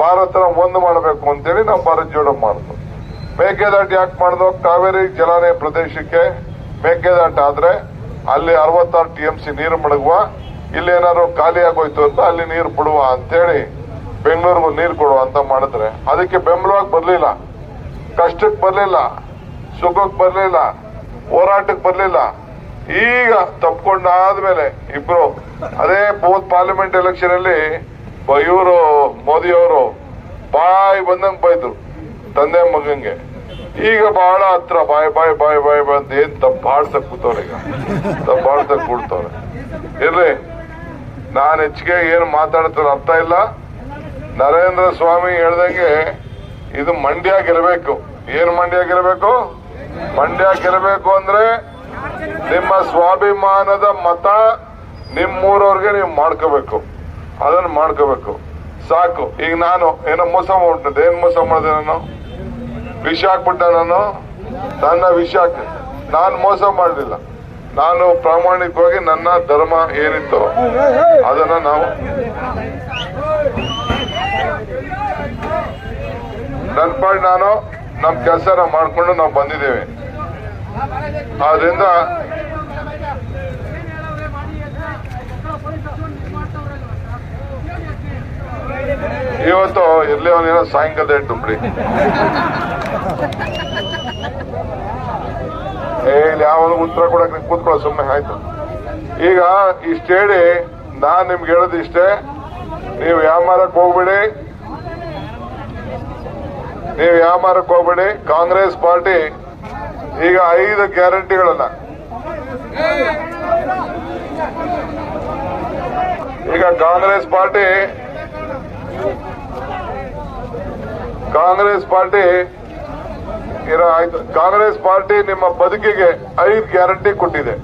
ಭಾರತನ ಒಂದು ಮಾಡಬೇಕು ಅಂತೇಳಿ ನಾವು ಭಾರತ್ ಜೋಡೋ ಮಾಡಿದ್ವು ಮೇಕೆದಾಟು ಯಾಕೆ ಮಾಡಿದ್ವು ಕಾವೇರಿ ಜಲಾನಯ ಪ್ರದೇಶಕ್ಕೆ ಮೇಕೆದಾಟು ಆದ್ರೆ ಅಲ್ಲಿ ಅರವತ್ತಾರು ಟಿ ಎಂ ಸಿ ನೀರು ಮಡಗುವ, ಇಲ್ಲಿ ಏನಾದ್ರು ಖಾಲಿ ಆಗೋಯ್ತು ಅಂತ ಅಲ್ಲಿ ನೀರು ಬಿಡುವ ಅಂತೇಳಿ ಬೆಂಗಳೂರಿಗೂ ನೀರು ಕೊಡುವ ಅಂತ ಮಾಡಿದ್ರೆ ಅದಕ್ಕೆ ಬೆಂಬಲವಾಗಿ ಬರಲಿಲ್ಲ. ಕಷ್ಟಕ್ಕೆ ಬರಲಿಲ್ಲ. ಸುಖಕ್ಕೆ ಬರಲಿಲ್ಲ. ಹೋರಾಟಕ್ಕೆ ಬರಲಿಲ್ಲ. ಈಗ ತಪ್ಕೊಂಡಾದ್ಮೇಲೆ ಇಬ್ರು ಅದೇ ಬೋತ್ ಪಾರ್ಲಿಮೆಂಟ್ ಎಲೆಕ್ಷನ್ ಅಲ್ಲಿ ಇವರು ಮೋದಿ ಅವರು ಬಾಯ್ ಬಂದಂಗೆ ಬೈದ್ರು, ತಂದೆ ಮಗಂಗೆ. ಈಗ ಬಹಳ ಹತ್ರ ಬಾಯ್ ಬಾಯ್ ಬಾಯ್ ಬಾಯ್ ಬಂದ್ ಏನ್ ತಪ್ಪು ಬಾಳ್ಸಕ್ ಕೂತವ್ರೆ ಈಗ. ತಪ್ಪು ಬಾಳ್ಸಕ್ ಕೂಡ್ತವ್ರೆ. ಇರ್ಲಿ, ನಾನು ಹೆಚ್ಚಿಗೆ ಏನು ಮಾತಾಡ್ತಾರ ಅರ್ಥ ಇಲ್ಲ. ನರೇಂದ್ರ ಸ್ವಾಮಿ ಹೇಳ್ದಂಗೆ ಇದು ಮಂಡ್ಯ ಗೆಲ್ಲಬೇಕು ಏನ್ ಮಂಡ್ಯ ಗೆಲ್ಲಬೇಕು ಮಂಡ್ಯ ಗೆಲ್ಲಬೇಕು ಅಂದ್ರೆ ನಿಮ್ಮ ಸ್ವಾಭಿಮಾನದ ಮತ ನಿಮ್ಮೂರವ್ರಿಗೆ ನೀವು ಮಾಡ್ಕೋಬೇಕು. ಅದನ್ನ ಮಾಡ್ಕೋಬೇಕು. ಸಾಕು. ಈಗ ನಾನು ಏನೋ ಮೋಸ ಮಾಡ್ಬಿಟ್ಟೆ ಏನ್ ಮೋಸ ಮಾಡಿದೆ ನಾನು? ವಿಷ ಹಾಕ್ಬಿಟ್ಟ ನಾನು. ನನ್ನ ವಿಷ ನಾನು ಮೋಸ ಮಾಡಲಿಲ್ಲ. ನಾನು ಪ್ರಾಮಾಣಿಕವಾಗಿ ನನ್ನ ಧರ್ಮ ಏನಿತ್ತು ಅದನ್ನ ನಾವು ನನ್ನ ಪಾಡ್ ನಾನು ನಮ್ಮ ಕೆಲಸನ ಮಾಡ್ಕೊಂಡು ನಾವು ಬಂದಿದ್ದೇವೆ. ಆದ್ರಿಂದ ಇವತ್ತು ಇರ್ಲಿ ಅವನೇನೋ ಸಾಯಂಕಾಲ ಇಟ್ಟು ಬಿಡಿ ಇಲ್ಲಿ ಯಾವ ಉತ್ತರ ಕೊಡಕ್ ಕೂತ್ಕೊಳ್ಳೋ ಸುಮ್ಮನೆ ಆಯ್ತು. ಈಗ ಇಷ್ಟ ಹೇಳಿ ನಾನ್ ನಿಮ್ಗೆ ಹೇಳೋದು ಇಷ್ಟೇ, ನೀವು ವ್ಯಾಮಾರಕ್ಕೆ ಹೋಗ್ಬೇಡಿ. ನೀವು ವ್ಯಾಮಾರಕ್ಕೆ ಹೋಗ್ಬೇಡಿ, ಕಾಂಗ್ರೆಸ್ ಪಾರ್ಟಿ ಈಗ ಐದು ಗ್ಯಾರಂಟಿಗಳನ್ನ. ಈಗ ಕಾಂಗ್ರೆಸ್ ಪಾರ್ಟಿ ಕಾಂಗ್ರೆಸ್ ಪಾರ್ಟಿ ಇರೋ ಕಾಂಗ್ರೆಸ್ ಪಾರ್ಟಿ ನಿಮ್ಮ ಬದುಕಿಗೆ ಐದು ಗ್ಯಾರಂಟಿ ಕೊಟ್ಟಿದೆ.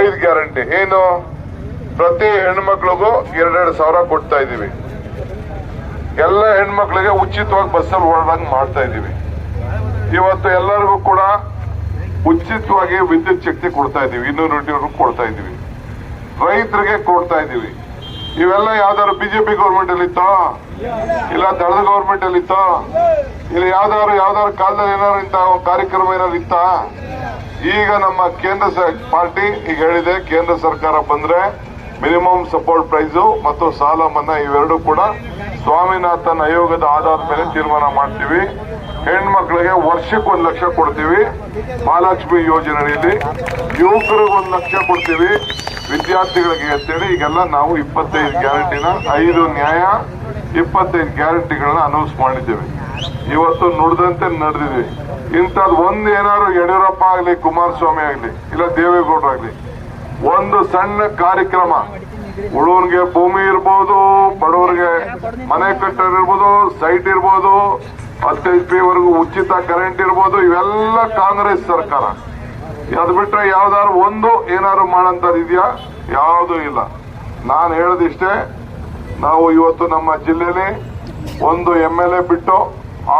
ಐದು ಗ್ಯಾರಂಟಿ. ಏನು? ಪ್ರತಿ ಹೆಣ್ಮಕ್ಳಿಗೂ ಎರಡೆರಡು ಸಾವಿರ ಕೊಡ್ತಾ ಇದೀವಿ ಎಲ್ಲ ಹೆಣ್ಮಕ್ಳಿಗೆ ಉಚಿತವಾಗಿ ಬಸ್ಸಲ್ಲಿ ಓಡಾಡಂಗ್ ಮಾಡ್ತಾ ಇದೀವಿ ಇವತ್ತು ಎಲ್ಲರಿಗೂ ಕೂಡ ಉಚಿತವಾಗಿ ವಿದ್ಯುತ್ ಶಕ್ತಿ ಕೊಡ್ತಾ ಇದೀವಿ ಇನ್ನೂರು ಯೂನಿಟ್ ಕೊಡ್ತಾ ಇದೀವಿ ರೈತರಿಗೆ ಕೊಡ್ತಾ ಇದೀವಿ ಇವೆಲ್ಲ ಯಾವ್ದಾದ್ರು ಬಿಜೆಪಿ ಗೌರ್ಮೆಂಟ್ ಅಲ್ಲಿ ಇತ್ತೋ? ಇಲ್ಲ, ದಳದ ಗೌರ್ಮೆಂಟ್ ಅಲ್ಲಿ ಇತ್ತು? ಇಲ್ಲ, ಯಾವ್ದಾದ್ರು ಯಾವ್ದಾದ್ರು ಕಾಲದಲ್ಲಿ ಏನಾದ್ರು ಇಂತ ಕಾರ್ಯಕ್ರಮ ಏನಾದ್ರು ಇತ್ತ? ಈಗ ನಮ್ಮ ಕೇಂದ್ರ ಪಾರ್ಟಿ ಈಗ ಹೇಳಿದೆ, ಕೇಂದ್ರ ಸರ್ಕಾರ ಬಂದ್ರೆ ಮಿನಿಮಮ್ ಸಪೋರ್ಟ್ ಪ್ರೈಸು ಮತ್ತು ಸಾಲ ಮನ್ನಾ ಇವೆರಡೂ ಕೂಡ ಸ್ವಾಮಿನಾಥನ್ ಆಯೋಗದ ಆಧಾರದ ಮೇಲೆ ತೀರ್ಮಾನ ಮಾಡ್ತೀವಿ. ಹೆಣ್ಮಕ್ಳಿಗೆ ವರ್ಷಕ್ಕೆ ಒಂದ್ ಲಕ್ಷ ಕೊಡ್ತೀವಿ ಮಹಾಲಕ್ಷ್ಮಿ ಯೋಜನೆಯಲ್ಲಿ. ಯುವಕರಿಗೆ ಒಂದು ಲಕ್ಷ ಕೊಡ್ತೀವಿ. ವಿದ್ಯಾರ್ಥಿಗಳಿಗೆ ಅಂತೇಳಿ ಈಗೆಲ್ಲ ನಾವು ಇಪ್ಪತ್ತೈದು ಗ್ಯಾರಂಟಿನ ಐದು ನ್ಯಾಯ, ಇಪ್ಪತ್ತೈದು ಗ್ಯಾರಂಟಿಗಳನ್ನ ಅನೌನ್ಸ್ ಮಾಡಿದ್ದೇವೆ. ಇವತ್ತು ನುಡಿದಂತೆ ನಡೆದಿದ್ವಿ ಇಂಥದ್ದು ಒಂದು ಏನಾದ್ರು ಯಡಿಯೂರಪ್ಪ ಆಗಲಿ, ಕುಮಾರಸ್ವಾಮಿ ಆಗಲಿ, ಇಲ್ಲ ದೇವೇಗೌಡರಾಗ್ಲಿ ಒಂದು ಸಣ್ಣ ಕಾರ್ಯಕ್ರಮ. ಉಳುವನ್ಗೆ ಭೂಮಿ ಇರ್ಬೋದು, ಬಡವರಿಗೆ ಮನೆ ಕಟ್ಟೋದಿರ್ಬೋದು ಸೈಟ್ ಇರ್ಬೋದು, ಹತ್ತೈದು ಪಿ ವರೆಗೂ ಉಚಿತ ಕರೆಂಟ್ ಇರ್ಬೋದು, ಇವೆಲ್ಲ ಕಾಂಗ್ರೆಸ್ ಸರ್ಕಾರ. ಅದು ಬಿಟ್ರೆ ಯಾವ್ದಾದ್ರು ಒಂದು ಏನಾದ್ರು ಮಾಡಂತದ್ ಇದೆಯಾ? ಯಾವುದು ಇಲ್ಲ. ನಾನು ಹೇಳದಿಷ್ಟೇ, ನಾವು ಇವತ್ತು ನಮ್ಮ ಜಿಲ್ಲೆಯಲ್ಲಿ ಒಂದು ಎಂ ಎಲ್ ಎ ಬಿಟ್ಟು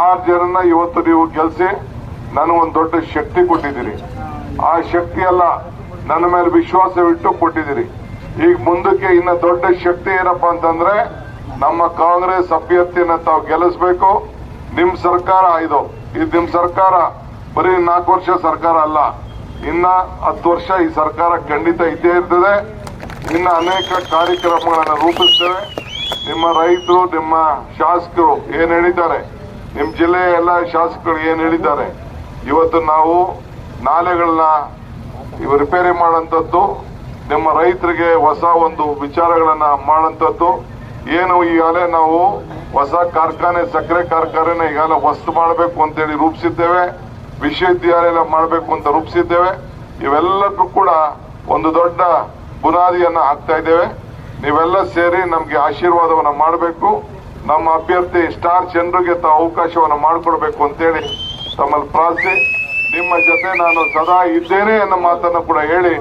ಆರು ಜನನ ಇವತ್ತು ನೀವು ಗೆಲ್ಸಿ, ನನಗೊಂದು ದೊಡ್ಡ ಶಕ್ತಿ ಕೊಟ್ಟಿದ್ದೀರಿ. ಆ ಶಕ್ತಿ ಎಲ್ಲ ನನ್ನ ಮೇಲೆ ವಿಶ್ವಾಸವಿಟ್ಟು ಕೊಟ್ಟಿದ್ದೀರಿ. ಈಗ ಮುಂದಕ್ಕೆ ಇನ್ನ ದೊಡ್ಡ ಶಕ್ತಿ ಏನಪ್ಪ ಅಂತಂದ್ರೆ ನಮ್ಮ ಕಾಂಗ್ರೆಸ್ ಅಭ್ಯರ್ಥಿನ ತಾವು ಗೆಲ್ಲಿಸ್ಬೇಕು. ನಿಮ್ ಸರ್ಕಾರ ಇದು. ಇದು ನಿಮ್ ಸರ್ಕಾರ ಬರೀ ನಾಲ್ಕು ವರ್ಷ ಸರ್ಕಾರ ಅಲ್ಲ. ಇನ್ನ ಹತ್ತು ವರ್ಷ ಈ ಸರ್ಕಾರ ಖಂಡಿತ ಇದ್ದೇ ಇರ್ತದೆ. ಇನ್ನ ಅನೇಕ ಕಾರ್ಯಕ್ರಮಗಳನ್ನು ರೂಪಿಸ್ತೇವೆ. ನಿಮ್ಮ ರೈತರು, ನಿಮ್ಮ ಶಾಸಕರು ಏನ್ ಹೇಳಿದ್ದಾರೆ? ನಿಮ್ ಜಿಲ್ಲೆಯ ಎಲ್ಲ ಶಾಸಕರು ಏನ್ ಹೇಳಿದ್ದಾರೆ? ಇವತ್ತು ನಾವು ನಾಲೆಗಳನ್ನ ಇವು ರಿಪೇರಿ ಮಾಡೋಂಥದ್ದು ನಿಮ್ಮ ರೈತರಿಗೆ ಹೊಸ ಒಂದು ವಿಚಾರಗಳನ್ನ ಮಾಡೋಂಥದ್ದು ಏನು ಈಗಾಗಲೇ ನಾವು ಹೊಸ ಕಾರ್ಖಾನೆ, ಸಕ್ಕರೆ ಕಾರ್ಖಾನೆ ಈಗಾಗಲೇ ವಸ್ತು ಮಾಡಬೇಕು ಅಂತೇಳಿ ರೂಪಿಸಿದ್ದೇವೆ. ವಿಶ್ವವಿದ್ಯಾಲಯ ಮಾಡಬೇಕು ಅಂತ ರೂಪಿಸಿದ್ದೇವೆ. ಇವೆಲ್ಲಕ್ಕೂ ಕೂಡ ಒಂದು ದೊಡ್ಡ ಬುನಾದಿಯನ್ನ ಹಾಕ್ತಾ ಇದ್ದೇವೆ. ನೀವೆಲ್ಲ ಸೇರಿ ನಮಗೆ ಆಶೀರ್ವಾದವನ್ನ ಮಾಡಬೇಕು. ನಮ್ಮ ಅಭ್ಯರ್ಥಿ ಸ್ಟಾರ್ ಜನರಿಗೆ ತಾವು ಅವಕಾಶವನ್ನು ಮಾಡಿಕೊಡ್ಬೇಕು ಅಂತೇಳಿ ತಮ್ಮಲ್ಲಿ ಪ್ರಾರ್ಥಿ. ನಿಮ್ಮ ಜೊತೆ ನಾನು ಸದಾ ಇದ್ದೇನೆ ಅನ್ನೋ ಮಾತನ್ನು ಕೂಡ ಹೇಳಿ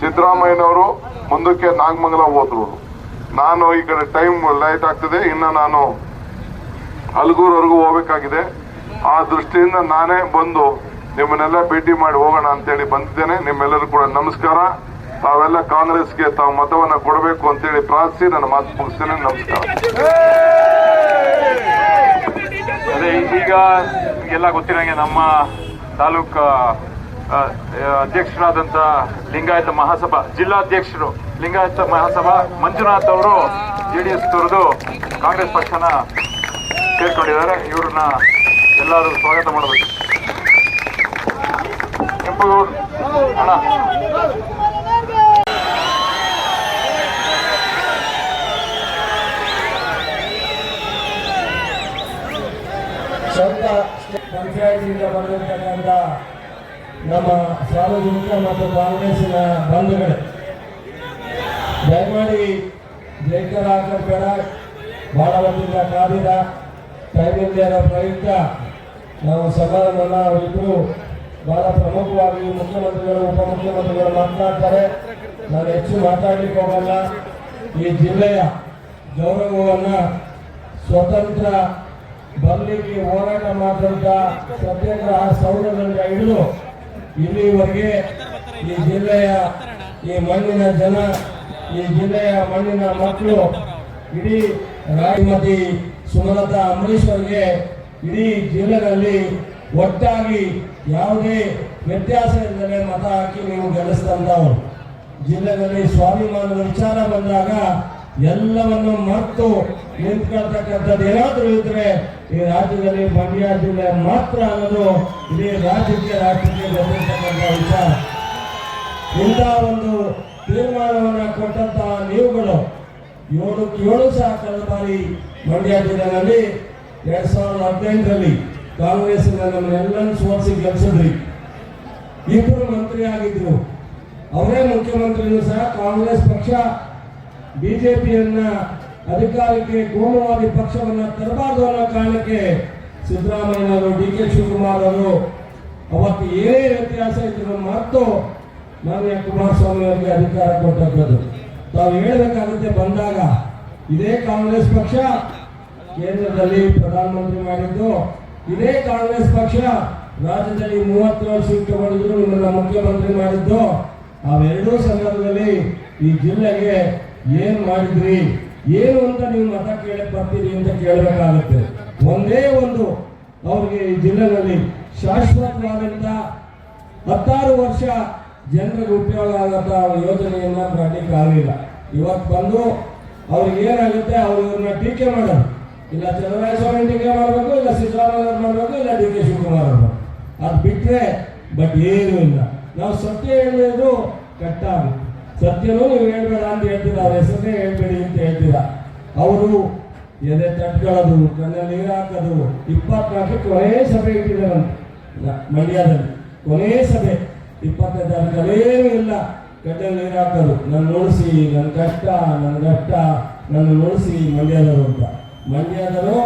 ಸಿದ್ದರಾಮಯ್ಯನವರು ಮುಂದಕ್ಕೆ ನಾಗಮಂಗಲ ಹೋದ್ರು. ನಾನು ಈ ಕಡೆ ಟೈಮ್ ಲೈಟ್ ಆಗ್ತದೆ. ಇನ್ನು ನಾನು ಹಲಗೂರ್ವರೆಗೂ ಹೋಗ್ಬೇಕಾಗಿದೆ. ಆ ದೃಷ್ಟಿಯಿಂದ ನಾನೇ ಬಂದು ನಿಮ್ಮನ್ನೆಲ್ಲ ಭೇಟಿ ಮಾಡಿ ಹೋಗೋಣ ಅಂತೇಳಿ ಬಂದಿದ್ದೇನೆ. ನಿಮ್ಮೆಲ್ಲರೂ ಕೂಡ ನಮಸ್ಕಾರ. ತಾವೆಲ್ಲ ಕಾಂಗ್ರೆಸ್ಗೆ ತಾವು ಮತವನ್ನ ಕೊಡಬೇಕು ಅಂತೇಳಿ ಪ್ರಾರ್ಥಿಸಿ ನನ್ನ ಮಾತು ಮುಗಿಸ್ತೇನೆ. ನಮಸ್ಕಾರ. ಅದೇ, ಈಗ ಎಲ್ಲ ಗೊತ್ತಿರಂಗೆ ನಮ್ಮ ತಾಲೂಕ್ ಅಧ್ಯಕ್ಷರಾದಂಥ ಲಿಂಗಾಯತ ಮಹಾಸಭಾ, ಜಿಲ್ಲಾಧ್ಯಕ್ಷರು ಲಿಂಗಾಯತ ಮಹಾಸಭಾ ಮಂಜುನಾಥ್ ಅವರು ಜೆ ಡಿ ಎಸ್ ತೊರೆದು ಕಾಂಗ್ರೆಸ್ ಪಕ್ಷನ ಸೇರ್ಕೊಂಡಿದ್ದಾರೆ. ಇವ್ರನ್ನ ಎಲ್ಲರೂ ಸ್ವಾಗತ ಮಾಡಬೇಕು. ಕೆಂಪಗೌಡ ಅಣ್ಣ. ಪಂಚಾಯತಿಯಿಂದ ಪಂಚಾಯತಿಯಿಂದ ನಮ್ಮ ಸಾರ್ವಜನಿಕ ಮತ್ತು ಕಾಂಗ್ರೆಸ್ಸಿನ ಬಂಧುಗಳೇ. ದಯಮಾಡಿ ಜೈಕರ್ ಆಕರ್ ಬೇಡ ಕಾದಿದ ಟೈಮಿಂದ ಪ್ರಯುಕ್ತ ನಾವು ಸಮಾರಂಭನ ಅವರಿಬ್ಬರು ಬಹಳ ಪ್ರಮುಖವಾಗಿ ಮುಖ್ಯಮಂತ್ರಿಗಳು, ಉಪಮುಖ್ಯಮಂತ್ರಿಗಳು ಮಾತನಾಡ್ತಾರೆ. ನಾನು ಹೆಚ್ಚು ಮಾತಾಡಲಿಕ್ಕೆ ಹೋಗಲ್ಲ. ಈ ಜಿಲ್ಲೆಯ ಗೌರವವನ್ನು ಸ್ವತಂತ್ರ ಬರಲಿಕ್ಕೆ ಹೋರಾಟ ಮಾಡಿದಂತ ಸತ್ಯಾಗ್ರಹ ಸೌಧದಿಂದ ಹಿಡಿದು ಇಲ್ಲಿವರೆಗೆ ಈ ಜಿಲ್ಲೆಯ ಈ ಮಣ್ಣಿನ ಜನ, ಈ ಜಿಲ್ಲೆಯ ಮಣ್ಣಿನ ಮಕ್ಕಳು ಇಡೀ ರಾಜಮತಿ ಸುಮಲತಾ ಅಂಬರೀಶ್ವರ್ಗೆ ಇಡೀ ಜಿಲ್ಲೆಯಲ್ಲಿ ಒಟ್ಟಾಗಿ ಯಾವುದೇ ವ್ಯತ್ಯಾಸ ಇಲ್ಲದೆ ಮತ ಹಾಕಿ ನೀವು ಗೆಲ್ಲಿಸಿದಂಥವ್ರು. ಜಿಲ್ಲೆಯಲ್ಲಿ ಸ್ವಾಭಿಮಾನದ ವಿಚಾರ ಬಂದಾಗ ಎಲ್ಲವನ್ನು ಮರೆತು ನಿಂತ್ಕೊಳ್ತಕ್ಕಂಥದ್ದು ಏನಾದರೂ ಇದ್ರೆ ಈ ರಾಜ್ಯದಲ್ಲಿ ಮಂಡ್ಯ ಜಿಲ್ಲೆ ಮಾತ್ರ ಅನ್ನೋದು ಇಡೀ ರಾಜ್ಯಕ್ಕೆ, ರಾಷ್ಟ್ರಕ್ಕೆ ಬಂದಿರತಕ್ಕಂಥ ವಿಚಾರ ಇಂಥ ಒಂದು ತೀರ್ಮಾನವನ್ನು ಕೊಟ್ಟಂತಹ ನೀವುಗಳು ಏಳು ಏಳು ಸಹ ಕಳೆದ ಬಾರಿ ಮಂಡ್ಯ ಜಿಲ್ಲೆನಲ್ಲಿ ಎರಡ್ ಸಾವಿರದ ಹದಿನೆಂಟರಲ್ಲಿ ಕಾಂಗ್ರೆಸ್ನ ನಮ್ಮನ್ನೆಲ್ಲರೂ ಸೋಲಿಸಿ ಗೆಲ್ಸಿದ್ರಿ. ಇಬ್ಬರು ಮಂತ್ರಿ ಆಗಿದ್ರು ಅವರೇ ಮುಖ್ಯಮಂತ್ರಿಯೂ ಸಹ ಕಾಂಗ್ರೆಸ್ ಪಕ್ಷ ಬಿಜೆಪಿಯನ್ನ ಅಧಿಕಾರಕ್ಕೆ ಕೋಮುವಾದಿ ಪಕ್ಷವನ್ನ ತರಬಾರದು ಅನ್ನೋ ಕಾರಣಕ್ಕೆ ಸಿದ್ದರಾಮಯ್ಯನವರು ಡಿ ಕೆ ಶಿವಕುಮಾರ್ ಅವರು ಅವತ್ತು ಏನೇ ವ್ಯತ್ಯಾಸ ಇದ್ರು ಮತ್ತು ಮಾನ್ಯ ಕುಮಾರಸ್ವಾಮಿ ಅವರಿಗೆ ಅಧಿಕಾರ ಕೊಟ್ಟದ್ದು ತಾವು ಹೇಳಬೇಕಾಗುತ್ತೆ, ಬಂದಾಗ ಇದೇ ಕಾಂಗ್ರೆಸ್ ಪಕ್ಷ ಕೇಂದ್ರದಲ್ಲಿ ಪ್ರಧಾನಮಂತ್ರಿ ಮಾಡಿದ್ದು, ಇದೇ ಕಾಂಗ್ರೆಸ್ ಪಕ್ಷ ರಾಜ್ಯದಲ್ಲಿ ಮೂವತ್ತೇಳು ಸೀಟ್ ತಗೊಂಡಿದ್ರು, ನಿಮ್ಮನ್ನ ಮುಖ್ಯಮಂತ್ರಿ ಮಾಡಿದ್ದು. ಅವೆರಡೂ ಸಂದರ್ಭದಲ್ಲಿ ಈ ಜಿಲ್ಲೆಗೆ ಏನ್ ಮಾಡಿದ್ರಿ? ಏನು ಅಂತ ನೀವು ಮತ ಕೇಳಕ್ ಬರ್ತೀರಿ ಅಂತ ಕೇಳಬೇಕಾಗುತ್ತೆ. ಒಂದೇ ಒಂದು ಅವ್ರಿಗೆ ಈ ಜಿಲ್ಲೆಯಲ್ಲಿ ಶಾಶ್ವತವಾದಂತ ಹತ್ತಾರು ವರ್ಷ ಜನರಿಗೆ ಉಪಯೋಗ ಆಗತ್ತ ಯೋಜನೆಯನ್ನ ಮಾಡ್ಲಿಕ್ಕೆ ಆಗಲಿಲ್ಲ. ಇವತ್ತು ಬಂದು ಅವ್ರಿಗೆ ಏನಾಗುತ್ತೆ? ಅವ್ರು ಇವ್ರನ್ನ ಟೀಕೆ ಮಾಡೋದು ಇಲ್ಲ ಚಂದ್ರರಾಯಸ್ವಾಮಿ ಟೀಕೆ ಮಾಡಬೇಕು, ಇಲ್ಲ ಸಿದ್ದರಾಮಯ್ಯ ಮಾಡಬೇಕು, ಇಲ್ಲ ಡಿ ಕೆ ಶಿವಕುಮಾರ್ ಅವರು. ಅದು ಬಿಟ್ರೆ ಬಟ್ ಏನೂ ಇಲ್ಲ. ನಾವು ಸತ್ಯ ಹೇಳಿದ್ರು ಕಟ್ಟಾಗ ಸತ್ಯನೂ ನೀವು ಹೇಳ್ಬೇಡ ಅಂತ ಹೇಳ್ತೀರ? ಅವ್ರ ಹೆಸರನ್ನೇ ಹೇಳ್ಬೇಡಿ ಅಂತ ಹೇಳ್ತೀರ? ಅವರು ಎದೆ ತಟ್ಕೊಳ್ಳೋದು ಕಣ್ಣಲ್ಲಿ ನೀರು ಹಾಕೋದು, ಇಪ್ಪತ್ನಾಲ್ಕು ಕೊನೆ ಸಭೆ ಇಟ್ಟಿದ್ದಾರಂತೆ. ಮಂಡ್ಯದಲ್ಲಿ. ಕೊನೆಯ ಸಭೆ. ಇಪ್ಪತ್ತೈದು ತಾರೀಕಲ್ಲಿ ಏನೂ ಇಲ್ಲ. ಕಣ್ಣಲ್ಲಿ ನೀರು ಹಾಕೋದು. ನನ್ನ ನೋಡಿಸಿ ನನ್ನ ಕಷ್ಟ ನನ್ನ ಕಷ್ಟ ನನ್ನ ನೋಡಿಸಿ ಮಂಡ್ಯದವರು ಅಂತ. ಮಂಡ್ಯದರು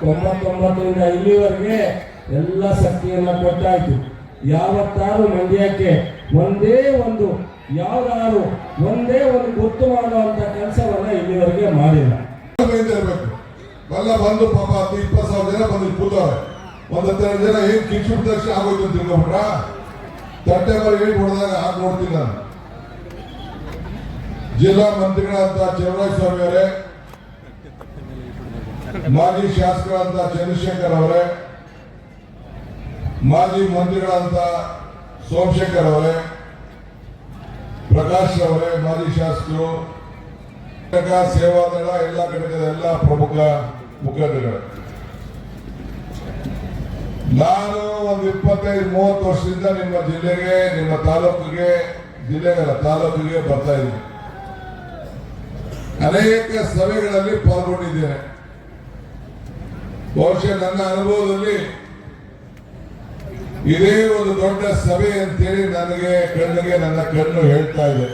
ತೊಂಬತ್ತೊಂಬತ್ತರಿಂದ ಇಲ್ಲಿವರೆಗೆ ಎಲ್ಲ ಶಕ್ತಿಯನ್ನು ಕೊಟ್ಟಾಯಿತು. ಯಾವತ್ತಾರು ಮಂಡ್ಯಕ್ಕೆ ಒಂದೇ ಒಂದು ಯಾವ್ದಾದ್ರು ಒಂದೇ ಒಂದು ಗೊತ್ತು ಮಾಡುವಂತ ಕೆಲಸವನ್ನ ಇಲ್ಲಿವರೆಗೆ ಮಾಡಿಲ್ಲ. ಎಲ್ಲ ಬಂದು ಪಾಪ ಹತ್ತು, ಇಪ್ಪತ್ತು ಸಾವಿರ ಜನ ಬಂದು ಕೂತವ್ರೆ. ಒಂದ್ ಹತ್ತೆರಡು ಜನ ಏನ್ ಕಿಚ್ಚು ತಕ್ಷಣ ಆಗೋಯ್ತು ತಿಳ್ಕೊಬಿಟ್ರ ತಟ್ಟೆ ಮೇಲೆ ಏನ್ ಹೊಡೆದಾಗ ಆಗ ನೋಡ್ತೀನಿ ನಾನು. ಜಿಲ್ಲಾ ಮಂತ್ರಿಗಳಂತ ಚಂದ್ರರಾಜ ಸ್ವಾಮಿ ಅವರೇ, ಮಾಜಿ ಶಾಸಕರಂತ ಚಂದ್ರಶೇಖರ್ ಅವರೇ, ಮಾಜಿ ಮಂತ್ರಿಗಳಂತ ಸೋಮಶೇಖರ್ ಅವರೇ ಪ್ರಕಾಶ್ ಅವರೇ, ಮಾಜಿ ಶಾಸಕರು ಸೇವಾ ಸೇವಾದಳ, ಎಲ್ಲ ಘಟಕದ ಎಲ್ಲ ಪ್ರಮುಖ ಮುಖಂಡಗಳು ನಾನು ಒಂದು ಇಪ್ಪತ್ತೈದು, ಮೂವತ್ತು ವರ್ಷದಿಂದ ನಿಮ್ಮ ಜಿಲ್ಲೆಗೆ, ನಿಮ್ಮ ತಾಲೂಕಿಗೆ, ಜಿಲ್ಲೆಗಳ ತಾಲೂಕಿಗೆ ಬರ್ತಾ ಇದ್ದೀನಿ. ಅನೇಕ ಸಭೆಗಳಲ್ಲಿ ಪಾಲ್ಗೊಂಡಿದ್ದೇನೆ. ಬಹುಶಃ ನನ್ನ ಅನುಭವದಲ್ಲಿ ಇದೇ ಒಂದು ದೊಡ್ಡ ಸಭೆ ಅಂತೇಳಿ ನನಗೆ ಕಣ್ಣಿಗೆ ನನ್ನ ಕಣ್ಣು ಹೇಳ್ತಾ ಇದೆ.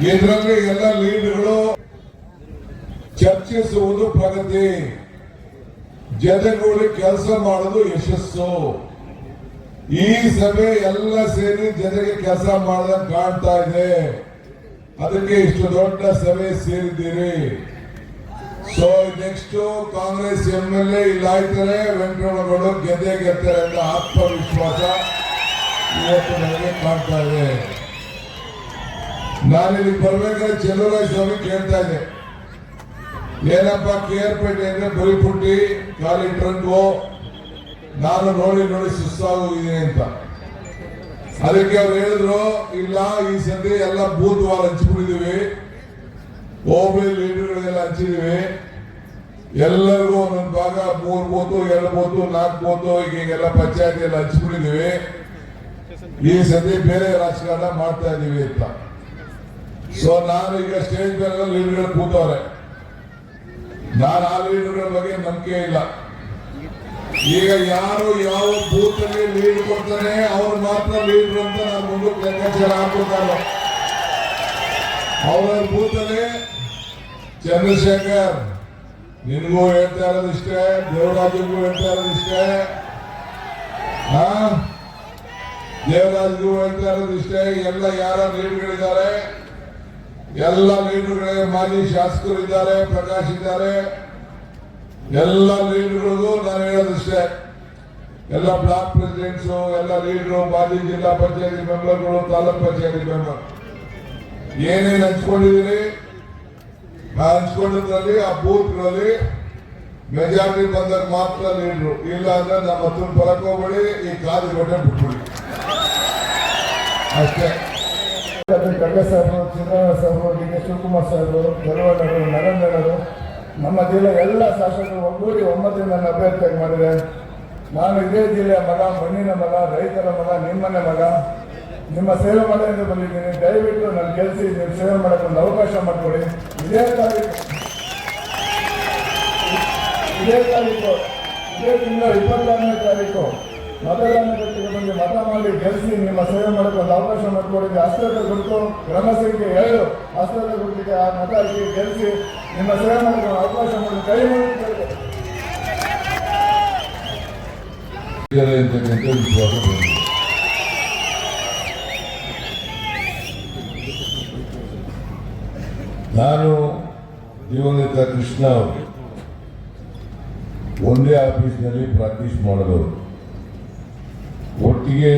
ಇದರಲ್ಲಿ ಎಲ್ಲ ಲೀಡ್ಗಳು ಚರ್ಚಿಸುವುದು ಪ್ರಗತಿ. ಜನಗೂಡಿ ಕೆಲಸ ಮಾಡೋದು ಯಶಸ್ಸು. ಈ ಸಭೆ ಎಲ್ಲ ಸೇರಿ ಜನರಿಗೆ ಕೆಲಸ ಮಾಡದಂಗೆ ಕಾಣ್ತಾ ಇದೆ. ಅದಕ್ಕೆ ಇಷ್ಟು ದೊಡ್ಡ ಸಭೆ ಸೇರಿದ್ದೀರಿ. So next Congress M L A ಇಲ್ಲ ಆಯ್ತಾರೆ ವೆಂಕಟರಮಣಗಳು ಗೆದ್ದೆ ಗೆದ್ತಾರೆ ಅಂತ ಆತ್ಮವಿಶ್ವಾಸ ಇವತ್ತು ನನಗೆ ಕಾಣ್ತಾ ಇದೆ. ನಾನಿಲ್ಲಿ ಬರ್ಬೇಕಾದ್ರೆ ಚಂದ್ರರಾಜ ಸ್ವಾಮಿ ಕೇಳ್ತಾ ಇದ್ದೆ ಏನಪ್ಪ ಕೆ ಆರ್ ಪೇಟೆ ಅಂದ್ರೆ ಬರಿ ಪುಟ್ಟಿ ಖಾಲಿ ಟ್ರಂಕು, ನಾನು ನೋಡಿ ನೋಡಿ ಸುಸ್ತಾಗೋಗಿದೆ ಅಂತ. ಅದಕ್ಕೆ ಅವ್ರು ಹೇಳಿದ್ರು, ಇಲ್ಲ, ಈ ಸತಿ ಎಲ್ಲ ಬೂತ್ ವಾರ ಹಂಚ್ಬಿಟ್ಟಿದೀವಿ ಹೋಬಳಿ ಲೀಡರ್ಗಳಿಗೆಲ್ಲ ಹಚ್ಚಿದೀವಿ. ಎಲ್ಲರಿಗೂ ಒಂದೊಂದು ಭಾಗ, ಮೂರು ಬೋತು ಎರಡು ಬೋತು ನಾಲ್ಕು ಬೋತು ಹೀಗೆಲ್ಲ ಪಂಚಾಯತಿ ಎಲ್ಲ ಹಂಚ್ಬಿಟ್ಟಿದೀವಿ ಈ ಸತಿ ಬೇರೆ ರಾಜಕಾರಣ ಮಾಡ್ತಾ ಇದೀವಿ ಅಂತ. ಸೊ ನಾನು ಈಗ ಸ್ಟೇಜ್ ಮೇಲೆ ಲೀಡರ್ಗಳು ಕೂತವ್ರೆ. ನಾನು ಆ ಲೀಡರ್ಗಳ ಬಗ್ಗೆ ನಂಬಿಕೆ ಇಲ್ಲ. ಈಗ ಯಾರು ಯಾವ ಬೂತ್ ಅಲ್ಲಿ ಲೀಡ್ ಕೊಡ್ತಾನೆ, ಅವ್ರು ಮಾತ್ರ ಲೀಡರ್ ಅಂತ ನಾನು ಮುಂದಕ್ಕೆ ಲೆಕ್ಕಾಚಾರ ಹಾಕ್ಬಿಡ್ತಾರೆ ಅವರ ಬೂತ್ ಅಲ್ಲಿ ಚಂದ್ರಶೇಖರ್, ನಿನಗೂ ಹೇಳ್ತಾ ಇರೋದು ಇಷ್ಟೇ ದೇವರಾಜಿಗೂ ಹೇಳ್ತಾ ಇರೋದು ಇಷ್ಟೇ? ದೇವರಾಜ್ಗೂ ಹೇಳ್ತಾ ಇರೋದು ಇಷ್ಟೇ? ಎಲ್ಲ ಯಾರ ಲೀಡರ್ಗಳಿದ್ದಾರೆ? ಎಲ್ಲ ಲೀಡರ್ಗಳೇ, ಮಾಜಿ ಶಾಸಕರು ಇದ್ದಾರೆ ಪ್ರಕಾಶ್ ಇದ್ದಾರೆ. ಎಲ್ಲ ಲೀಡರ್ಗಳಿಗೂ ನಾನು ಹೇಳೋದಿಷ್ಟೇ ಎಲ್ಲ ಬ್ಲಾಕ್ ಪ್ರೆಸಿಡೆಂಟ್ಸ್, ಎಲ್ಲ ಲೀಡರು, ಮಾಜಿ ಜಿಲ್ಲಾ ಪಂಚಾಯತಿ ಮೆಂಬರ್ಗಳು, ತಾಲೂಕ್ ಪಂಚಾಯತಿ ಮೆಂಬರ್. ಏನೇನು ಹಂಚ್ಕೊಂಡಿದ್ದೀರಿ ಹಂಚ್ಕೊಂಡಿದ್ರಲ್ಲಿ, ಆ ಬೂತ್ಗಳಲ್ಲಿ ಮೆಜಾರಿಟಿ ಬಂದಾಗ ಮಾತ್ರ ನೀಡ್ರು ಇಲ್ಲ ಅಂದ್ರೆ ನಮ್ಮ ಹತ್ರ ಬರಕ್ ಹೋಗ್ಬೇಡಿ, ಈ ಕಾದು ಕೊಟ್ಟೆ ಬಿಟ್ಬಿಡಿ. ಅಷ್ಟೇ. ಖಡ್ಗೆ ಸಾಹೇಬರು ಚಿನ್ನ ಸಾಹೇಬರು, ಡಿ ಕೆ ಶಿವಕುಮಾರ್ ಸಾಹೇಬರು ದೇವೇಗೌಡರು ನರೇಂದ್ರರು ನಮ್ಮ ಜಿಲ್ಲೆ ಎಲ್ಲ ಶಾಸಕರು ಒಗ್ಗೂಡಿ ಒಮ್ಮತದಿಂದ ನನ್ನ ಅಭ್ಯರ್ಥಿಯಾಗಿ ಮಾಡಿದೆ ನಾನು ಇದೇ ಜಿಲ್ಲೆಯ ಮಗ, ಮಣ್ಣಿನ ಮಗ, ರೈತರ ಮಗ, ನಿಮ್ಮನೆ ಮಗ. ನಿಮ್ಮ ಸೇವೆ ಮಾಡೋದ್ರಿಂದ ಬಂದಿದ್ದೀನಿ. ದಯವಿಟ್ಟು ನನ್ನ ಕೆಲಸ ನೀವು ಸೇವೆ ಮಾಡೋಕ್ಕೆ ಒಂದು ಅವಕಾಶ ಮಾಡಿಕೊಡಿ. ಇದೇ ತಾರೀಕು. ಇದೇ ತಾರೀಕು. ಇದೇ ತಿಂಗಳ ಇಪ್ಪತ್ತಾರನೇ ತಾರೀಕು. ಮತದಾನ ಗಟ್ಟಿಗೆ ಬಂದು ಮತ ಮಾಡಿ ಗೆಲ್ಲಿಸಿ ನಿಮ್ಮ ಸೇವೆ ಮಾಡೋಕೆ ಒಂದು ಅವಕಾಶ ಮಾಡಿಕೊಡಿದ್ದೆ ಅಸ್ತ್ರದ ಗುರುತು, ಗ್ರಾಮ ಸಂಖ್ಯೆ ಏಳು ಅಸ್ತ್ರದ ಗುರುತಿಗೆ ಆ ಮತ ಹಾಕಿ ಗೆಲ್ಲಿಸಿ ನಿಮ್ಮ ಸೇವೆ ಮಾಡೋಕೆ ಒಂದು ಅವಕಾಶ ಮಾಡಿ. ಕೈ ಮಾಡಿ ವಿಶ್ವಾಸ? ನಾನು ದಿವಂಗತ ಕೃಷ್ಣ ಅವರು. ಒಂದೇ ಆಫೀಸ್ನಲ್ಲಿ ಪ್ರಾಕ್ಟೀಸ್ ಮಾಡಿದವರು. ಒಟ್ಟಿಗೆ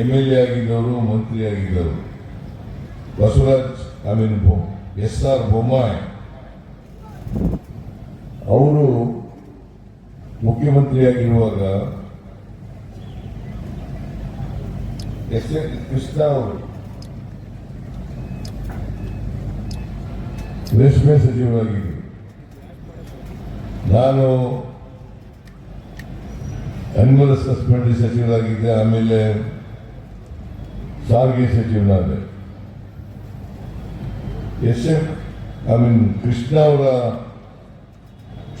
ಎಂ ಎಲ್ ಎ ಆಗಿದ್ದವರು, ಮಂತ್ರಿ ಆಗಿದ್ದವರು. Basavaraj I mean S R Bommai. ಅವರು ಮುಖ್ಯಮಂತ್ರಿಯಾಗಿರುವಾಗ ಎಸ್ ಎ ಕೃಷ್ಣ ಅವರು. ರೇಷ್ಮೆ ಸಚಿವರಾಗಿದ್ದೀನಿ ನಾನು ಅನಿಮಲ್ ಸಸ್ಪೆಂಡರಿ ಸಚಿವರಾಗಿದ್ದೆ ಆಮೇಲೆ ಸಾರಿಗೆ ಸಚಿವನಾದೆ. S F I mean Krishna ಅವರ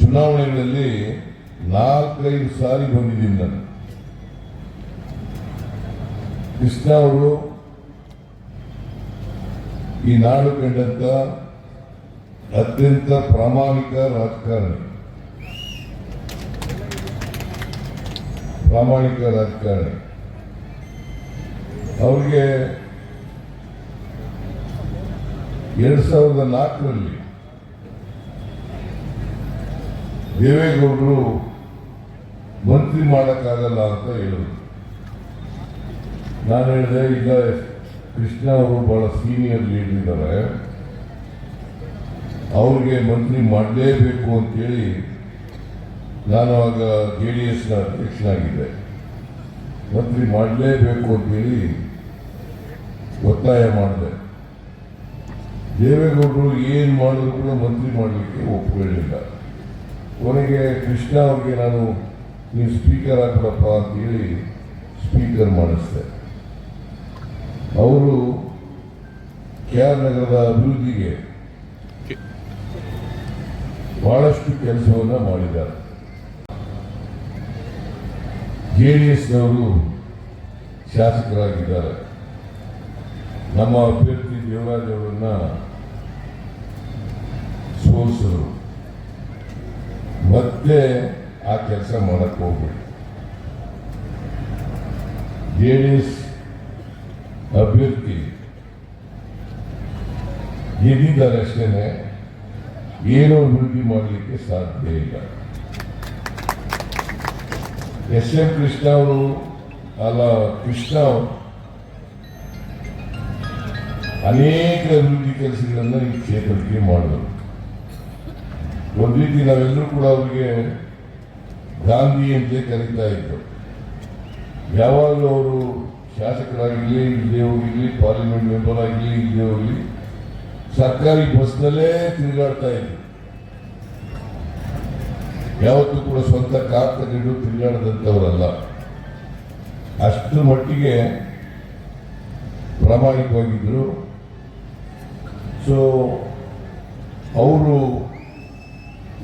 ಚುನಾವಣೆಗಳಲ್ಲಿ ನಾಲ್ಕೈದು ಸಾರಿ ಬಂದಿದ್ದೀನಿ ನಾನು. ಕೃಷ್ಣ ಅವರು ಈ ನಾಡು ಕಂಡಂತ ಅತ್ಯಂತ ಪ್ರಾಮಾಣಿಕ ರಾಜಕಾರಣಿ. ಪ್ರಾಮಾಣಿಕ ರಾಜಕಾರಣಿ. ಅವ್ರಿಗೆ ಎರಡ್ ಸಾವಿರದ ನಾಲ್ಕರಲ್ಲಿ ದೇವೇಗೌಡರು ಮಂತ್ರಿ ಮಾಡೋಕ್ಕಾಗಲ್ಲ ಅಂತ ಹೇಳಿದ್ರು. ನಾನು ಹೇಳಿದೆ, ಈಗ ಕೃಷ್ಣ ಅವರು ಬಹಳ ಸೀನಿಯರ್ ಲೀಡರ್ ಇದ್ದಾರೆ. ಅವ್ರಿಗೆ ಮಂತ್ರಿ ಮಾಡಲೇಬೇಕು ಅಂತೇಳಿ ನಾನು ಆಗ ಜೆ ಡಿ ಎಸ್ನ ಅಧ್ಯಕ್ಷನಾಗಿದ್ದೆ. ಮಂತ್ರಿ ಮಾಡಲೇಬೇಕು ಅಂತೇಳಿ ಒತ್ತಾಯ ಮಾಡಿದೆ. ದೇವೇಗೌಡರು ಏನು ಮಾಡಿದ್ರು ಕೂಡ ಮಂತ್ರಿ ಮಾಡಲಿಕ್ಕೆ ಒಪ್ಪಿಕೊಳ್ಳಿಲ್ಲ ಕೊನೆಗೆ ಕೃಷ್ಣ ಅವ್ರಿಗೆ ನಾನು, ನೀವು ಸ್ಪೀಕರ್ ಆಗ್ಬಿಡಪ್ಪ ಅಂತೇಳಿ ಸ್ಪೀಕರ್ ಮಾಡಿಸ್ದೆ. ಅವರು ಕೆ ಆರ್ ನಗರದ ಅಭಿವೃದ್ಧಿಗೆ ಬಹಳಷ್ಟು ಕೆಲಸವನ್ನು ಮಾಡಿದ್ದಾರೆ. ಜೆ ಡಿ ಎಸ್ನವರು ಶಾಸಕರಾಗಿದ್ದಾರೆ. ನಮ್ಮ ಅಭ್ಯರ್ಥಿ ದೇವರಾಜ್ ಅವರನ್ನ ಸೋಲಿಸಿದ್ರು ಮತ್ತೆ ಆ ಕೆಲಸ ಮಾಡಕ್ಕೆ ಹೋಗ್ಬೇಕು ಜೆ ಡಿ ಎಸ್ ಅಭ್ಯರ್ಥಿ ಗೆದ್ದಿದ್ದಾರೆ ಅಷ್ಟೇನೆ. ಏನು ಅಭಿವೃದ್ಧಿ ಮಾಡಲಿಕ್ಕೆ ಸಾಧ್ಯ ಇಲ್ಲ. ಎಸ್ ಎಂ ಕೃಷ್ಣ ಅವರು, ಅಲ್ಲ ಕೃಷ್ಣ ಅನೇಕ ಅಭಿವೃದ್ಧಿ ಕೆಲಸಗಳನ್ನು ಈ ಕ್ಷೇತ್ರಕ್ಕೆ ಮಾಡಿದರು. ಒಂದು ರೀತಿ ನಾವೆಲ್ಲರೂ ಕೂಡ ಅವರಿಗೆ ಗಾಂಧಿ ಅಂತಲೇ ಕರೀತಾ ಇದ್ದರು ಯಾವಾಗಲೂ ಅವರು ಶಾಸಕರಾಗಿರಲಿ ಇಲ್ಲದೆ ಹೋಗಿರಲಿ ಪಾರ್ಲಿಮೆಂಟ್ ಮೆಂಬರ್ ಆಗಿರಲಿ ಇಲ್ಲದೆ ಹೋಗ್ಲಿ ಸರ್ಕಾರಿ ಬಸ್ನಲ್ಲೇ ತಿರುಗಾಡ್ತಾ ಇದ್ರು ಯಾವತ್ತೂ ಕೂಡ ಸ್ವಂತ ಕಾರ್ ತಗೊಂಡು ತಿರುಗಾಡದಂಥವರಲ್ಲ. ಅಷ್ಟು ಮಟ್ಟಿಗೆ ಪ್ರಾಮಾಣಿಕವಾಗಿದ್ದರು ಸೊ ಅವರು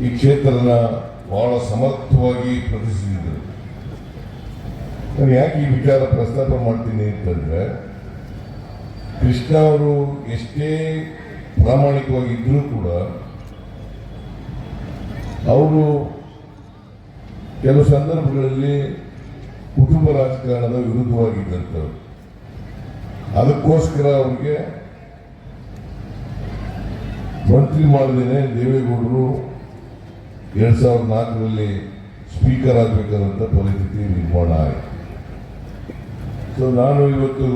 ಈ ಕ್ಷೇತ್ರನ ಬಹಳ ಸಮರ್ಥವಾಗಿ ಪ್ರತಿಷ್ಠಿಸಿದರು. ನಾನು ಯಾಕೆ ಈ ವಿಚಾರ ಪ್ರಸ್ತಾಪ ಮಾಡ್ತೀನಿ ಅಂತಂದ್ರೆ, ಕೃಷ್ಣ ಅವರು ಎಷ್ಟೇ ಪ್ರಾಮಾಣಿಕವಾಗಿದ್ದರೂ ಕೂಡ ಅವರು ಕೆಲವು ಸಂದರ್ಭಗಳಲ್ಲಿ ಕುಟುಂಬ ರಾಜಕಾರಣದ ವಿರುದ್ಧವಾಗಿದ್ದಂಥವ್ರು. ಅದಕ್ಕೋಸ್ಕರ ಅವ್ರಿಗೆ ಮಂತ್ರಿ ಮಾಡಿದ್ದೇನೆ, ದೇವೇಗೌಡರು ಎರಡ್ ಸಾವಿರದ ನಾಲ್ಕರಲ್ಲಿ ಸ್ಪೀಕರ್ ಆಗಬೇಕಾದಂಥ ಪರಿಸ್ಥಿತಿ ನಿರ್ಮಾಣ ಆಯಿತು. ಸೊ ನಾನು ಇವತ್ತು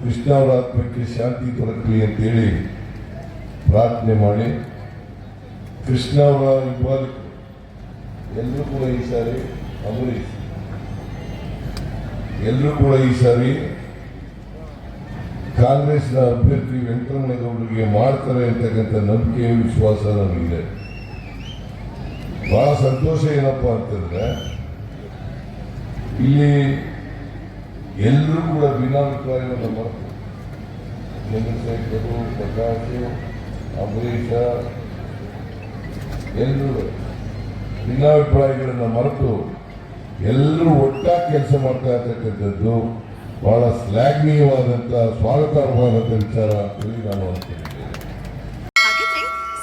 ಕೃಷ್ಣ ಅವರ ಆತ್ಮಕ್ಕೆ ಶಾಂತಿ ದೊರಕಲಿ ಅಂತೇಳಿ ಪ್ರಾರ್ಥನೆ ಮಾಡಿ ಕೃಷ್ಣ ಅವರ ವಿಭಾಗಕ್ಕೆ ಎಲ್ಲರೂ ಕೂಡ ಈ ಸಾರಿ ಅಂಬರೀಶ್ ಎಲ್ಲರೂ ಕೂಡ ಈ ಸಾರಿ ಕಾಂಗ್ರೆಸ್ನ ಅಭ್ಯರ್ಥಿ ವೆಂಕಟರಮಣಗೌಡರಿಗೆ ಮಾಡ್ತಾರೆ ಅಂತಕ್ಕಂಥ ನಂಬಿಕೆ, ವಿಶ್ವಾಸ ನಮಗಿದೆ. ಬಹಳ ಸಂತೋಷ ಏನಪ್ಪ ಅಂತಂದ್ರೆ ಇಲ್ಲಿ ಎಲ್ಲರೂ ಕೂಡ ಭಿನ್ನಾಭಿಪ್ರಾಯವನ್ನು ಮಾಡ್ತಾರೆ. ಚಂದ್ರಶೇಖರು ಪ್ರಕಾಶ್ ಅಂಬರೀಷ ಎಲ್ಲರೂ ಭಿನ್ನಾಭಿಪ್ರಾಯಗಳನ್ನು ಮರೆತು ಎಲ್ಲರೂ ಒಟ್ಟಾಗಿ ಕೆಲಸ ಮಾಡ್ತಾ ಇರ್ತಕ್ಕಂಥದ್ದು ಬಹಳ ಶ್ಲಾಘನೀಯವಾದಂಥ ಸ್ವಾಗತಾರ್ಹವಾದಂಥ ವಿಚಾರ ಅಂತೇಳಿ ನಾನು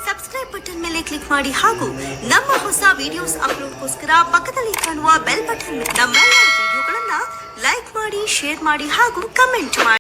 ಸಬ್ಸ್ಕ್ರೈಬ್ ಬಟನ್ ಮೇಲೆ ಕ್ಲಿಕ್ ಮಾಡಿ ಹಾಗೂ ನಮ್ಮ ಹೊಸ ವಿಡಿಯೋಸ್ ಅಪ್ಲೋಡ್ಗೋಸ್ಕರ ಪಕ್ಕದಲ್ಲಿ ಕಾಣುವ ಬೆಲ್ ಬಟನ್ ನಮ್ಮೆಲ್ಲ ವಿಡಿಯೋಗಳನ್ನ ಲೈಕ್ ಮಾಡಿ ಶೇರ್ ಮಾಡಿ ಹಾಗೂ ಕಮೆಂಟ್ ಮಾಡಿ.